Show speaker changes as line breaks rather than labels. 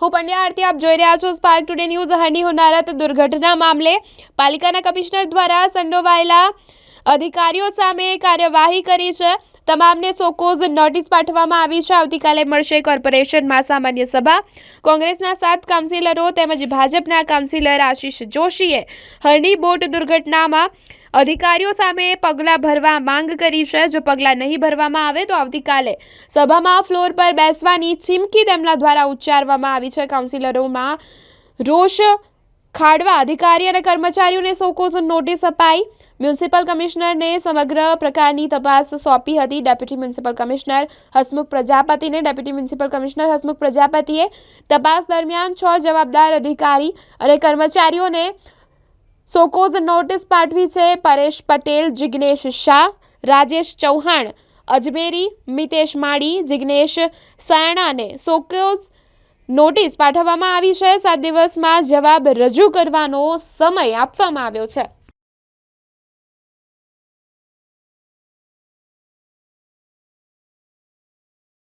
હું પંડ્યા આરતી, આપ જોઈ રહ્યા છો સ્પાર્ક ટુડે ન્યૂઝ હરની હોનારત, દુર્ઘટના મામલે પાલિકાના કમિશનર દ્વારા સંડોવાયેલા અધિકારીઓ સામે કાર્યવાહી કરી છે. તમામને સોકોઝ નોટિસ પાઠવવામાં આવી છે. આવતીકાલે મળશે કોર્પોરેશનમાં સામાન્ય સભા. કોંગ્રેસના સાત કાઉન્સિલરો તેમજ ભાજપના કાઉન્સિલર આશીષ જોશીએ હરની બોટ દુર્ઘટનામાં અધિકારીઓ સામે પગલાં ભરવા માંગ કરી છે. જો પગલાં નહીં ભરવામાં આવે તો આવતીકાલે સભામાં ફ્લોર પર બેસવાની ચીમકી તેમના દ્વારા ઉચ્ચારવામાં આવી છે. કાઉન્સિલરોમાં રોષ ખાડવા અધિકારી અને કર્મચારીઓને સોકોઝ નોટિસ અપાઈ. મ્યુનિસિપલ કમિશનરને સમગ્ર પ્રકારની તપાસ સોંપી હતી. ડેપ્યુટી મ્યુનિસિપલ કમિશનર હસમુખ પ્રજાપતિને ડેપ્યુટી મ્યુનિસિપલ કમિશનર હસમુખ પ્રજાપતિએ તપાસ દરમિયાન છ જવાબદાર અધિકારી અને કર્મચારીઓને સોકોઝ નોટિસ પાઠવી છે. પરેશ પટેલ, જિગ્નેશ શાહ, રાજેશ ચૌહાણ, અજમેરી, મિતેશ માળી, જિગ્નેશ સાયણાને સોકોઝ નોટિસ પાઠવવામાં આવી છે. સાત દિવસમાં જવાબ રજૂ કરવાનો સમય આપવામાં આવ્યો છે.